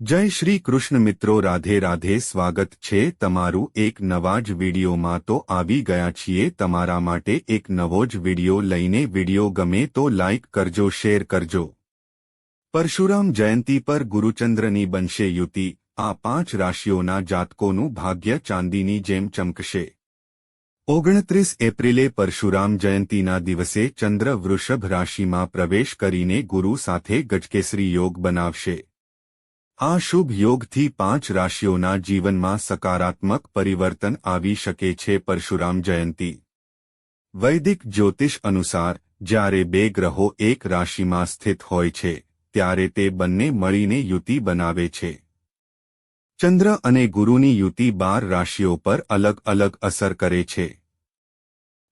જય શ્રી કૃષ્ણ મિત્રો, રાધે રાધે સ્વાગત છે તમારું એક નવા જ વિડીયોમાં. તો આવી ગયા છીએ તમારા માટે એક નવો જ વીડિયો લઈને. વીડિયો ગમે તો લાઇક કરજો, શેર કરજો. પરશુરામ જયંતી પર ગુરુચંદ્રની બનશે યુતિ. આ પાંચ રાશિઓના જાતકોનું ભાગ્ય ચાંદીની જેમ ચમકશે. ઓગણત્રીસ એપ્રિલે પરશુરામ જયંતીના દિવસે ચંદ્ર વૃષભ રાશિમાં પ્રવેશ કરીને ગુરુ સાથે ગજકેસરી યોગ બનાવશે. આ શુભ યોગથી પાંચ રાશિઓના જીવનમાં સકારાત્મક પરિવર્તન આવી શકે છે પરશુરામ જયંતી. વૈદિક જ્યોતિષ અનુસાર, જ્યારે બે ગ્રહો એક રાશિમાં સ્થિત હોય છે, ત્યારે તે બંને મળીને યુતિ બનાવે છે. ચંદ્ર અને ગુરુની યુતિ બાર રાશિઓ પર અલગ અલગ અસર કરે છે.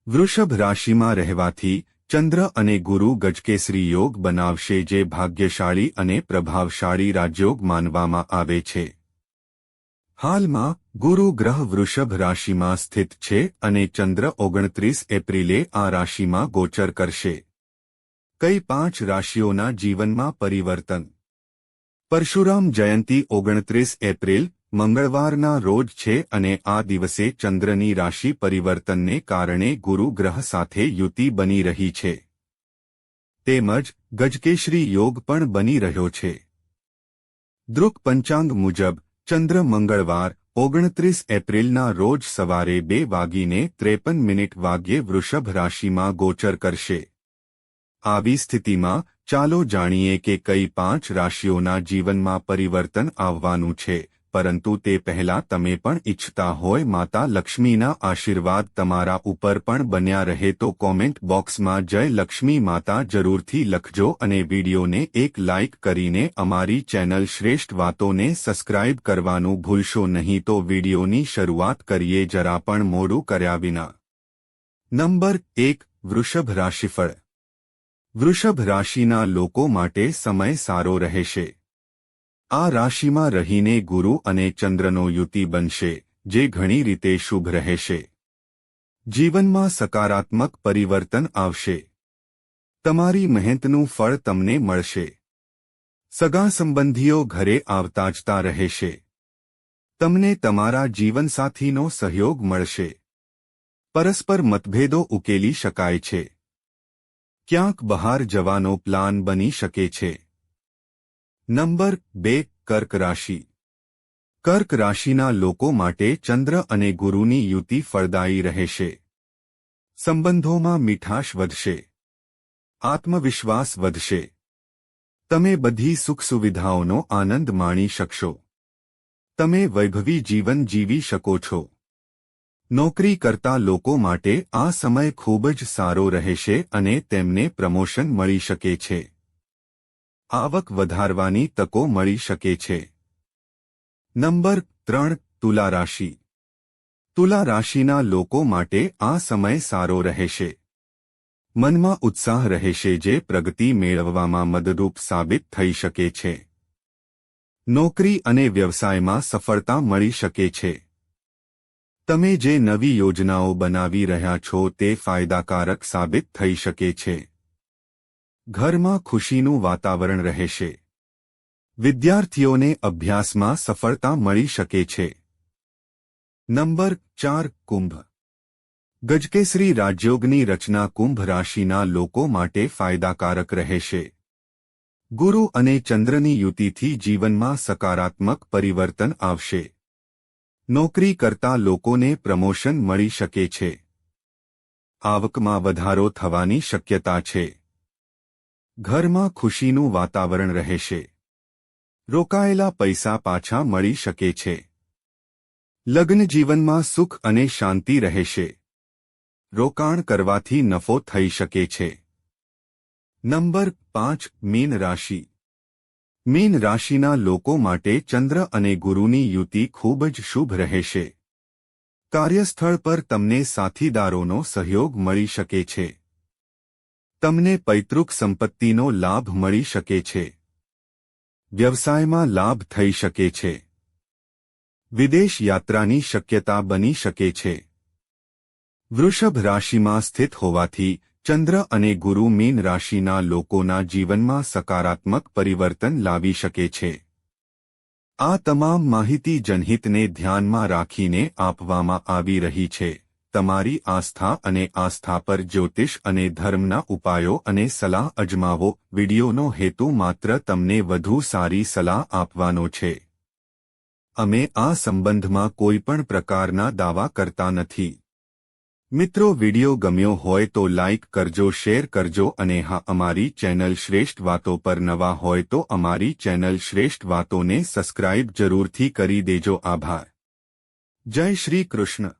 વૃષભ રાશિમાં રહેવાથી ચંદ્ર અને ગુરુ ગજકેસરી યોગ બનાવશે જે ભાગ્યશાળી અને પ્રભાવશાળી રાજયોગ માનવામાં આવે છે. હાલમાં, ગુરુ ગ્રહ વૃષભ રાશિમાં સ્થિત છે અને ચંદ્ર ઓગણત્રીસ એપ્રિલે આ રાશિમાં ગોચર કરશે. કઈ પાંચ રાશિઓના જીવનમાં પરિવર્તન? પરશુરામ જયંતી ઓગણત્રીસ એપ્રિલ મંગળવારના રોજ છે અને આ દિવસે ચંદ્રની રાશિ પરિવર્તનને કારણે ગુરુ ગ્રહ સાથે યુતિ બની રહી છે. તેમજ ગજકેશરી યોગ પણ બની રહ્યો છે. દૃક પંચાંગ મુજબ, ચંદ્ર મંગળવાર, ઓગણત્રીસ એપ્રિલના રોજ સવારે બે વાગીને ત્રેપન મિનિટ વાગ્યે વૃષભ રાશિમાં ગોચર કરશે. આવી સ્થિતિમાં ચાલો જાણીએ કે કઈ પાંચ રાશિઓના જીવનમાં પરિવર્તન આવવાનું છે. પરંતુ તે પહેલા તમે પણ ઈચ્છતા હોય માતા લક્ષ્મીના આશીર્વાદ તમારા ઉપર પણ બન્યા રહે તો કોમેન્ટ બોક્સમાં જય લક્ષ્મી માતા જરૂરથી લખજો અને વિડીયોને એક લાઇક કરીને અમારી ચેનલ શ્રેષ્ઠ વાતોને સબસ્ક્રાઇબ કરવાનું ભૂલશો નહીં તો વિડીયોની શરૂઆત કરીએ જરા પણ મોડું કર્યા વિના. નંબર એક, વૃષભ રાશિફળ. વૃષભ રાશિના લોકો માટે સમય સારો રહેશે. આ રાશિમાં રહીને ગુરુ અને ચંદ્રનો યુતિ બનશે, જે ઘણી રીતે શુભ રહેશે. જીવનમાં સકારાત્મક પરિવર્તન આવશે. તમારી મહેનતનું ફળ તમને મળશે. સગા સંબંધીઓ ઘરે આવતા જતા રહેશે. તમને તમારા જીવનસાથીનો સહયોગ મળશે. પરસ્પર મતભેદો ઉકેલી શકાય છે. ક્યાંક બહાર જવાનો પ્લાન બની શકે છે. નંબર બે, કર્ક રાશિ. કર્ક રાશિના લોકો માટે ચંદ્ર અને ગુરુની યુતિ ફળદાયી રહેશે. સંબંધોમાં મીઠાશ વધશે. આત્મવિશ્વાસ વધશે. તમે બધી સુખ સુવિધાઓનો આનંદ માણી શકશો. તમે વૈભવી જીવન જીવી શકો છો. નોકરી કરતા લોકો માટે આ સમય ખૂબ જ સારો રહેશે અને તેમને પ્રમોશન મળી શકે છે. આવક વધારવાની તકો મળી શકે છે. નંબર ત્રણ, તુલા રાશિ. તુલા રાશિના લોકો માટે આ સમય સારો રહેશે. મનમાં ઉત્સાહ રહેશે જે પ્રગતિ મેળવવામાં મદદરૂપ સાબિત થઈ શકે છે. નોકરી અને વ્યવસાયમાં સફળતા મળી શકે છે. તમે જે નવી યોજનાઓ બનાવી રહ્યા છો તે ફાયદાકારક સાબિત થઈ શકે છે. ઘરમાં ખુશીનું વાતાવરણ રહેશે વિદ્યાર્થીઓને અભ્યાસમાં સફળતા મળી શકે છે. નંબર ચાર, કુંભ. ગજકેસરી રાજયોગની રચના કુંભ રાશિના લોકો માટે ફાયદાકારક રહેશે ગુરુ અને ચંદ્રની યુતિથી જીવનમાં સકારાત્મક પરિવર્તન આવશે. નોકરી કરતા લોકોને પ્રમોશન મળી શકે છે. આવકમાં વધારો થવાની શક્યતા છે. ઘરમાં ખુશીનું વાતાવરણ રહેશે. રોકાયેલા પૈસા પાછા મળી શકે છે. લગ્ન જીવનમાં સુખ અને શાંતિ રહેશે. રોકાણ કરવાથી નફો થઈ શકે છે. નંબર પાંચ, મીન રાશિ. મીન રાશિના લોકો માટે ચંદ્ર અને ગુરુની યુતિ ખૂબ જ શુભ રહેશે. કાર્યસ્થળ પર તમને સાથીદારોનો સહયોગ મળી શકે છે. તમને પૈતૃક સંપત્તિનો લાભ મળી શકે છે. વ્યવસાયમાં લાભ થઈ શકે છે. વિદેશ યાત્રાની શક્યતા બની શકે છે. વૃષભ રાશિમાં સ્થિત હોવાથી ચંદ્ર અને ગુરુ મીન રાશિના લોકોના જીવનમાં સકારાત્મક પરિવર્તન લાવી શકે છે. આ તમામ માહિતી જનહિતને ધ્યાનમાં રાખીને આપવામાં આવી રહી છે. તમારી આસ્થા અને આસ્થા પર જ્યોતિષ અને ધર્મના ઉપાયો અને સલાહ અજમાવો. વિડીયોનો હેતુ માત્ર તમને વધુ સારી સલાહ આપવાનો છે. અમે આ સંબંધમાં કોઈપણ પ્રકારના દાવા કરતા નથી. મિત્રો, વીડિયો ગમ્યો હોય તો લાઇક કરજો, શેર કરજો અને હા, અમારી ચેનલ શ્રેષ્ઠ વાતો પર નવા હોય તો અમારી ચેનલ શ્રેષ્ઠ વાતોને સબસ્ક્રાઇબ જરૂરથી કરી દેજો. આભાર. જય શ્રી કૃષ્ણ.